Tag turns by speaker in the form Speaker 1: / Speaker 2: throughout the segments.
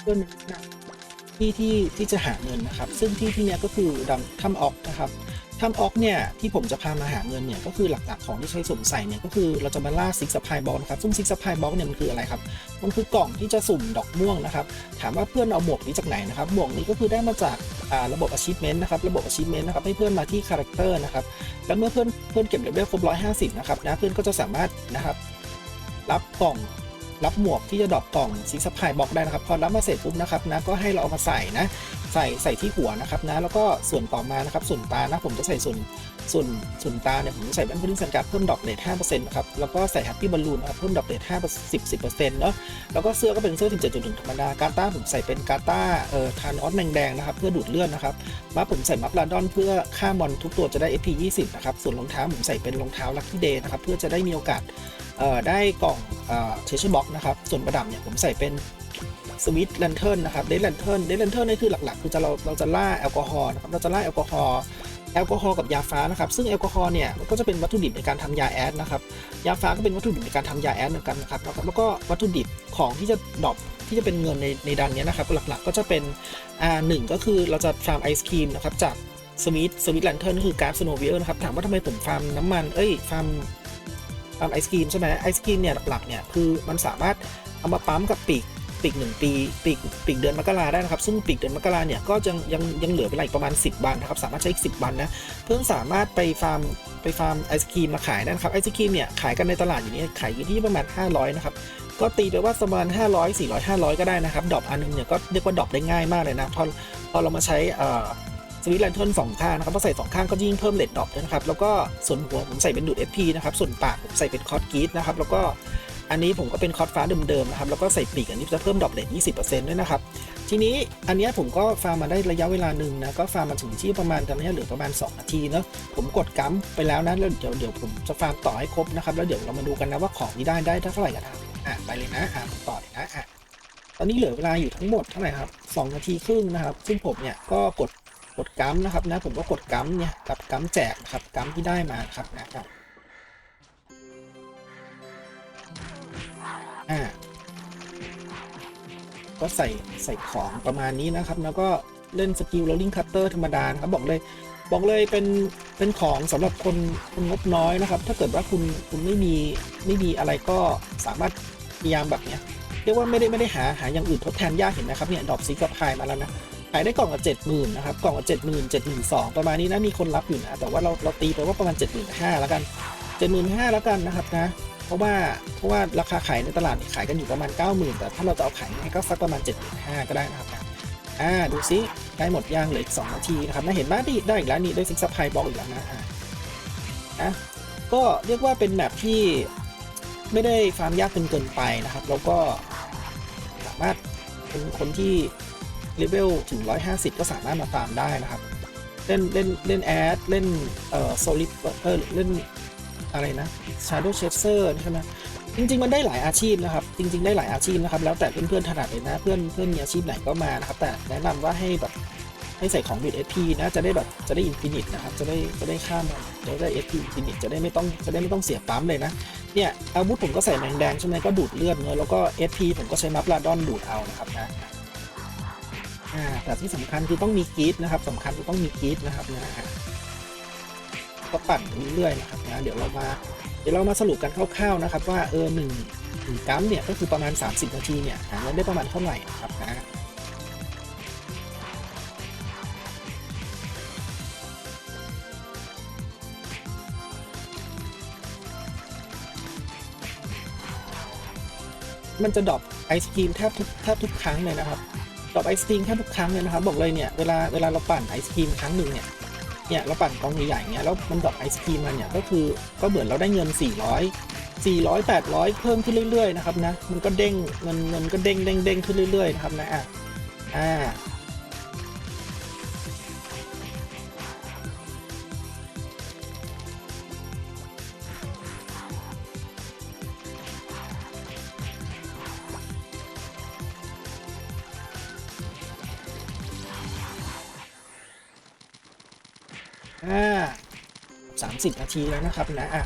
Speaker 1: เพื่อนแนำที่ที่ที่จะหาเงินนะครับ ซึ่งที่ที่เนี้ยก็คือดำถ้ำออกนะครับถ้ำออกเนี่ยที่ผมจะพามาหาเงินเนี่ยก็คือหลักๆของที่ใช้สวมใส่เนี่ยก็คือเราจะมาล่าซิกสปายบ็อกนะครับซึ่งซิกสปายบ็อกเนี่ยมันคืออะไรครับมันคือกล่องที่จะสุ่มดอกม่วงนะครับถามว่าเพื่อนเอาหมวกนี้จากไหนนะครับหมวกนี้ก็คือได้มาจากระบบ achievement นะครับระบบ achievement นะครับให้เพื่อนมาที่ character นะครับแล้วเมื่อเพื่อนเพื่อนเก็บเลเวลครบ150นะครับนะเพื่อนก็จะสามารถนะครับรับกล่อง รับหมวกที่จะดรอปกล่องซิกสปายบ็อกได้นะครับ พอรับมาเสร็จปุ๊บนะครับนะก็ให้เราเอามาใส่นะ ใส่ใส่ที่หัวนะครับนะแล้วก็ส่วนต่อมานะครับส่วนตานะผมจะใส่ส่วนส่วนส่วนตาเนี่ยผมจะใส่แบนพุดดิ้งสันการ์ดเพิ่มดอกเลท5%นต์นะครับแล้วก็ใส่แฮปปี้บอลลูนนะครับเพิ่มดอกเลท5 10 10%เปอร์เซ็นต์เนาะแล้วก็เสื้อก็เป็นเสื้อ17.1ธรรมดาการ์ต้าผมใส่เป็นการ์ต้าเอ่อทานออสแมงแดงนะครับเพื่อดูดเลือดนะครับมาผมใส่มัฟลาดอนเพื่อฆ่ามอนทุกตัวจะได้ FP 20นะครับส่วนรองเท้าผมใส่เป็นรองเท้าลัคกี้เดย์นะครับเพื่อจะได้มีโอกาส ได้กล่องเอ่อเทชบ็อกนะครับ ส่วนประดับเนี่ยผมใส่เป็นสวิตแลนเทิร์นนะครับเดลแลนเทิร์นเดลแลนเทิร์นนี่คือหลักๆ คือจะเราเราจะล่าแอลกอฮอล์นะครับเราจะล่าแอลกอฮอล์แอลกอฮอล์กับยาฟ้านะครับ ซึ่งแอลกอฮอล์เนี่ยมันก็จะเป็นวัตถุดิบในการทำยาแอดนะครับยาฟ้าก็เป็นวัตถุดิบในการทำยาแอดเหมือนกันนะครับแล้วก็แล้วก็วัตถุดิบของที่จะดรอปที่จะเป็นเงินในในดันเนี้ยนะครับ หลักๆก็จะเป็นอ่าหนึ่งก็คือเราจะฟาร์มไอศครีมนะครับจากสวิตสวิตแลนเทิร์นคือการ์ดสโนว์เวียนะครับถามว่าทำไมผมฟาร์มน้ำมันเอ้ยฟาร์ม ฟาร์มไอศครีมใช่ไหมไอศครีมเนี่ยหลักๆเนี่ยคือมันสามารถเอามาปั๊มกับปีกปีกหนึ่งปีปีกปีกเดือนมกราได้นะครับ ซึ่งปีกเดือนมกราเนี่ยก็ยังยังยังเหลือเวลาอีกประมาณ 10 วันนะครับ สามารถใช้อีก10 วันนะเพื่อสามารถไปฟาร์มไปฟาร์มไอศครีมมาขายได้นะครับไอศครีมเนี่ยขายกันในตลาดอยู่นี้ขายอยู่ที่ประมาณ 500 นะครับ ก็ตีไปว่าประมาณ 500 400 500 ก็ได้นะครับดรอปอันนึงเนี่ยก็เรียกว่าดรอปได้ง่ายมากเลยนะพอพอเรามาใช้อ่อ วิตแลนเทิร์นสองข้างนะครับพอใส่สองข้างก็ยิ่งเพิ่มเลดดรอปด้วยนะครับ แล้วก็ส่วนหัวผมใส่เป็นดูด FP นะครับ ส่วนปากผมใส่เป็นคอร์ดกีดนะครับ แล้วก็อันนี้ผมก็เป็นคอร์ดฟ้าเดิมๆนะครับ แล้วก็ใส่ปีกอันนี้จะเพิ่มดรอปเลท20%ด้วยนะครับ ทีนี้อันนี้ผมก็ฟาร์มมาได้ระยะเวลาหนึ่งนะ ก็ฟาร์มมาถึงที่ประมาณตอนนี้เหลือประมาณ 2 นาทีเนาะ ผมกดกัมไปแล้วนะ แล้วเดี๋ยวเดี๋ยวผมจะฟาร์มต่อให้ครบนะครับ แล้วเดี๋ยวเรามาดูกันนะว่าของที่ได้ได้เท่าไหร่กันครับอะไปเลยนะอะต่อเลยนะอะตอนนี้เหลือเวลาอยู่ทั้งหมดเท่าไหร่ครับ2นาทีครึ่งนะครับ ซึ่งผมเนี่ยก็กด กดกัมนะครับนะผมก็กดกัมเนี่ยกับกัมแจกนะครับกัมที่ได้มาครับนะครับอ่าก็ใส่ใส่ของประมาณนี้นะครับ แล้วก็เล่นสกิล rolling cutter ธรรมดาครับบอกเลยบอกเลยเป็นเป็นของสำหรับคนคนงบน้อยนะครับ ถ้าเกิดว่าคุณคุณไม่มีไม่มีอะไรก็สามารถพยายามแบบเนี้ยเรียกว่าไม่ได้ไม่ได้หาหาอย่างอื่นทดแทนยากเห็นไหมครับเนี่ยดอกซิกกับพายมาแล้วนะ ขายได้กล่องละเจ็ดหมื่นนะครับกล่องละเจ็ดหมื่นเจ็ดหมื่นสองประมาณนี้นะมีคนรับอยู่นะแต่ว่าเราเราตีไปว่าประมาณเจ็ดหมื่นห้าแล้วกันเจ็ดหมื่นห้าแล้วกันนะครับนะเพราะว่าเพราะว่าราคาขายในตลาดขายกันอยู่ประมาณ 90,000 แต่ถ้าเราจะเอาขายให้ก็สักประมาณ 75,000ก็ได้นะครับนะอ่าดูซิได้หมดย่างเหลืออีก 2 นาทีนะครับนะเห็นไหมได้ได้อีกแล้วนี่ได้ซิกซับไพบอกอีกแล้วนะอ่านะก็เรียกว่าเป็นแมปที่ไม่ได้ฟาร์มยากจนเกินไปนะครับ แล้วก็สามารถเป็นคนที่ เลเวลถึง 150 ก็สามารถมาฟาร์มได้นะครับ เล่นเล่นเล่นแอดเล่นเอ่อโซลิดเออเล่นอะไรนะ Shadow Chaser ใช่ไหมจริง ๆ มันได้หลายอาชีพนะครับ จริง ๆ ได้หลายอาชีพนะครับ แล้วแต่เพื่อนๆถนัดเลยนะ เพื่อนเพื่อนมีอาชีพไหนก็มานะครับ แต่แนะนำว่าให้แบบให้ใส่ของบิด SP นะ จะได้แบบจะได้อินฟินิตนะครับ จะได้จะได้ข้ามจะได้ SP อินฟินิตจะได้ไม่ต้องจะได้ไม่ต้องเสียปั๊มเลยนะ เนี่ยอาวุธผมก็ใส่แมงแดงใช่ไหมก็ดูดเลือดเนอะแล้วก็ SP ผมก็ใช้มัฟลาดอนดูดเอานะครับนะ อ่าแต่ที่สำคัญคือต้องมีกีดนะครับสำคัญคือต้องมีกีดนะครับนะก็ปั่นไปเรื่อยๆนะครับนะเดี๋ยวเรามาเดี๋ยวเรามาสรุปกันคร่าวๆนะครับ ว่าเออหนึ่งหนึ่งกัมเนี่ยก็คือประมาณ 30 นาทีเนี่ยหาเงินได้ประมาณเท่าไหร่นะครับนะมันจะดรอปไอศครีมแทบทุกแทบทุกครั้งเลยนะครับ ดรอปไอศครีมแค่ทุกครั้งเลยนะครับบอกเลยเนี่ยเวลาเวลาเราปั่นไอศครีมครั้งหนึ่งเนี่ยเนี่ยเราปั่นกองใหญ่ๆเนี่ยแล้วมันดรอปไอศครีมมันเนี่ยก็คือก็เหมือนเราได้เงิน 400 400 800 เพิ่มขึ้นเรื่อยๆนะครับนะมันก็เด้งเงินเงินก็เด้งเด้งเด้งขึ้นเรื่อยๆนะครับนะอ่า อ่าอ่า30นาทีแล้วนะครับนะอะ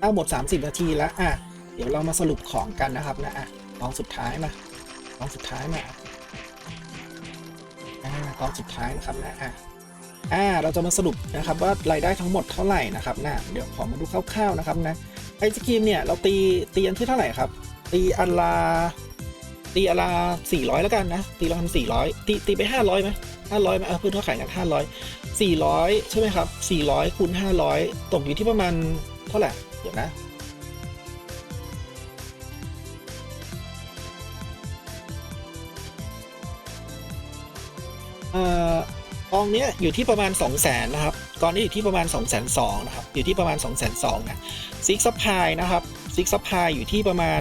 Speaker 1: เอาหมด 30 นาทีแล้วอะเดี๋ยวเรามาสรุปของกันนะครับนะอะลองสุดท้ายมาลองสุดท้ายมาตอนสุดท้ายนะครับนะอะอ่าเราจะมาสรุปนะครับว่ารายได้ทั้งหมดเท่าไหร่นะครับนะเดี๋ยวขอมาดูคร่าวๆนะครับนะไอศครีมเนี่ยเราตีตีอันที่เท่าไหร่ครับตีอันละตีอันละสี่ร้อยแล้วกันนะตีละพันสี่ร้อยตีตีไปห้าร้อยไหม ห้าร้อยไหมเพื่อนเขาขายกันห้าร้อยสี่ร้อยใช่ไหมครับสี่ร้อยคูณห้าร้อยตกอยู่ที่ประมาณเท่าไหร่ เดี๋ยวนะอ่อกองเนี้ยอยู่ที่ประมาณ 2 0 0แสนนะครับกองนี้อยู่ที่ประมาณ 2 2 0 0 0นะครับ อยู่ที่ประมาณ 2 2 0 0 0นะซิกซัพพลายนะครับซิกซัพพลายอยู่ที่ประมาณ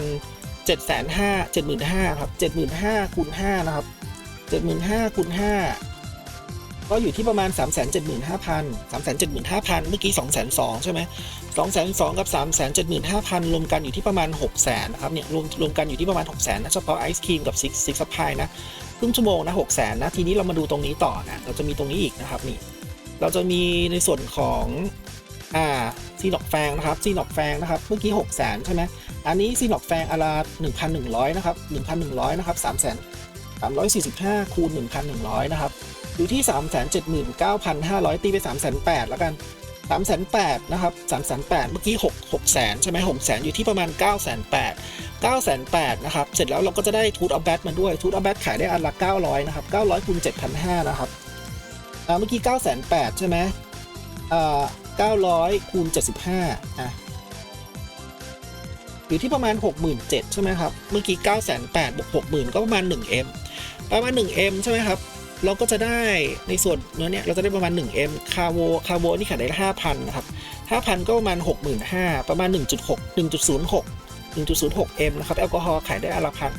Speaker 1: 7 5 0 0 0 75,000ครับ 75,000คูณ5นะครับ 75,000คูณ5 ก็อยู่ที่ประมาณ 3 7 5 0 0 0 3 7 5 0 0 0 เมื่อกี้ 2 2 0 0 0ใช่ไหม2 2 0 0 0 กับ 3 7 5 0 0 0 รวมกันอยู่ที่ประมาณ 6 0 0 0 0นะครับเนี่ยรวมรวมกันอยู่ที่ประมาณ 6 0 0 0 0นะเฉพาะไอศครีมกับซิกซิกซัพพายนะครึ่งชั่วโมงนะหกแสนนะทีนี้เรามาดูตรงนี้ต่อนะเราจะมีตรงนี้อีกนะครับนี่เราจะมีในส่วนของอ่าซีนอกแฟงนะครับซีนอกแฟงนะครับเมื่อกี้หกแสนใช่ไหมอันนี้ซีนอกแฟงอาราหนึ่งพันหนึ่งร้อยนะครับหนึ่งพันหนึ่งร้อยนะครับสามแสนสามร้อยสี่สิบห้าคูณหนึ่งพันหนึ่งร้อยนะครับ อยู่ที่สามแสนเจ็ดหมื่นเก้าพันห้าร้อยตีไปสามแสนแปดแล้วกันสามแสนแปดนะครับสามแสนแปดเมื่อกี้หกหกแสนใช่ไหมหกแสนอยู่ที่ประมาณเก้าแสนแปด9 8 0 0นะครับ เสร็จแล้วเราก็จะได้ทูตออฟแบทมาด้วยทูตออฟแบทขายได้อันละ 900 นะครับ 900คูณ7,500 นะครับเมื่อกี้ 9 8 0 0ใช่ไหมอ่า900คูณ75อะอยู่ที่ประมาณ 67,000ใช่ไหมครับ เมื่อกี้ 9 8 0 0 0บวก60,000 ก็ประมาณ 1M ประมาณ 1M ใช่ไหมครับ เราก็จะได้ในส่วนเนื้อเนี่ยเราจะได้ประมาณ 1M คาโวคาโวนี่ขายได้ 5,000 นะครับ 5,000 ก็ประมาณ 65,000 ประมาณ 1.6 1.06 1.06M นะครับแอลกอฮอล์ขายได้อนละพัน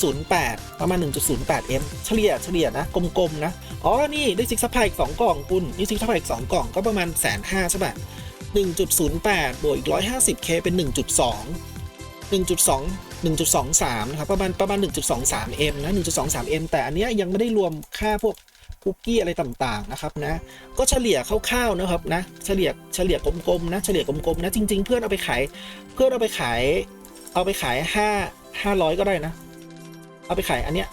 Speaker 1: 1.08 ประมาณ 1.08M เฉลี่ยเฉลี่ยนะ กลมๆนะ อ๋อ นี่ได้ซิกซัพพลายอีก 2 กล่องคุณนี่ซิกซัพพลายอีก 2 กล่องก็ประมาณแสนห้าใช่ป่ะ1.08 บวกอีก 150K เป็น 1.2 1.2 1.23 นะครับ ประมาณประมาณ 1.23M นะ 1.23M แต่อันเนี้ยยังไม่ได้รวมค่าพวกคุกกี้อะไรต่างๆนะครับนะก็เฉลี่ยคร่าวๆนะครับนะเฉลี่ยเฉลี่ยกลมๆนะเฉลี่ยกลมๆนะจริง ๆ เพื่อนเอาไปขายเพื่อนเอาไปขาย เอาไปขายห้าห้าร้อยก็ได้นะ เอาไปขายอันเนี้ย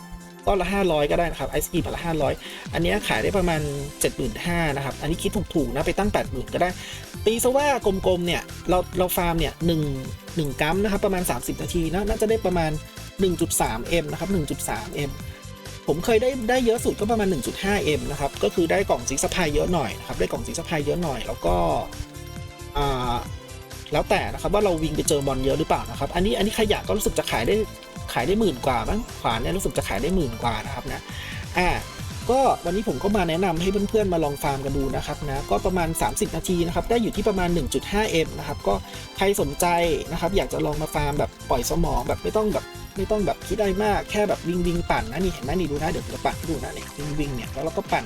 Speaker 1: ก้อนละห้าร้อยก็ได้นะครับไอศกรีมละห้าร้อยอันเนี้ยขายได้ประมาณเจ็ดหมื่นห้านะครับ อันนี้คิดถูกๆนะ ไปตั้งแปดหมื่นก็ได้ ตีซะว่ากลมๆเนี่ย เราเราฟาร์มเนี่ยหนึ่ง หนึ่งกัมนะครับประมาณ 30 นาทีนะน่าจะได้ประมาณ 1.3M นะครับ 1.3M ผมเคยได้ได้เยอะสุดก็ประมาณ 1.5M นะครับ ก็คือได้กล่องซิกสพายเยอะหน่อยนะครับ ได้กล่องซิกสพายเยอะหน่อย แล้วก็แล้วแต่นะครับว่าเราวิ่งไปเจอบอลเยอะหรือเปล่านะครับ อันนี้อันนี้ขยะก็รู้สึกจะขายได้ขายได้หมื่นกว่าบ้างขวานเนี่ยรู้สึกจะขายได้หมื่นกว่านะครับนะ อ่า ก็วันนี้ผมก็มาแนะนำให้เพื่อนๆมาลองฟาร์มกันดูนะครับนะก็ประมาณ 30 นาทีนะครับได้อยู่ที่ประมาณ 1.5M นะครับก็ใครสนใจนะครับอยากจะลองมาฟาร์มแบบปล่อยสมองแบบไม่ต้องแบบไม่ต้องแบบคิดอะไรมากแค่แบบวิ่งวิ่งปั่นนะนี่เห็นไหมนี่ดูนะเดี๋ยวจะปั่นให้ดูนะเนี่ยวิ่งวิ่งเนี่ยแล้วเราก็ปั่น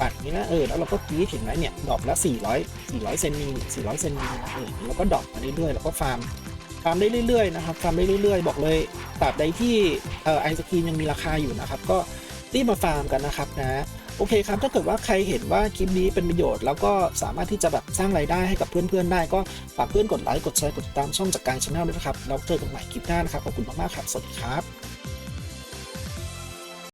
Speaker 1: ปั่นนี้นะเออแล้วเราก็กรีดเห็นไหมเนี่ยดอปละ 400 400เซนมี400เซนมีนะเออแล้วก็ดอปมาเรื่อยๆแล้วก็ฟาร์มฟาร์มได้เรื่อยๆนะครับฟาร์มได้เรื่อยๆ บอกเลยตราบใดที่เอ่อไอศครีมยังมีราคาอยู่นะครับก็ รีบมาฟาร์มกันนะครับนะโอเคครับถ้าเกิดว่าใครเห็นว่าคลิปนี้เป็นประโยชน์ แล้วก็สามารถที่จะแบบสร้างรายได้ให้กับเพื่อนๆได้ ก็ฝากเพื่อนกดไลค์กดแชร์กดติดตามช่องจากการชาแนลด้วยนะครับแล้วเจอกันใหม่คลิปหน้านะครับขอบคุณมากๆครับสวัสดีครับ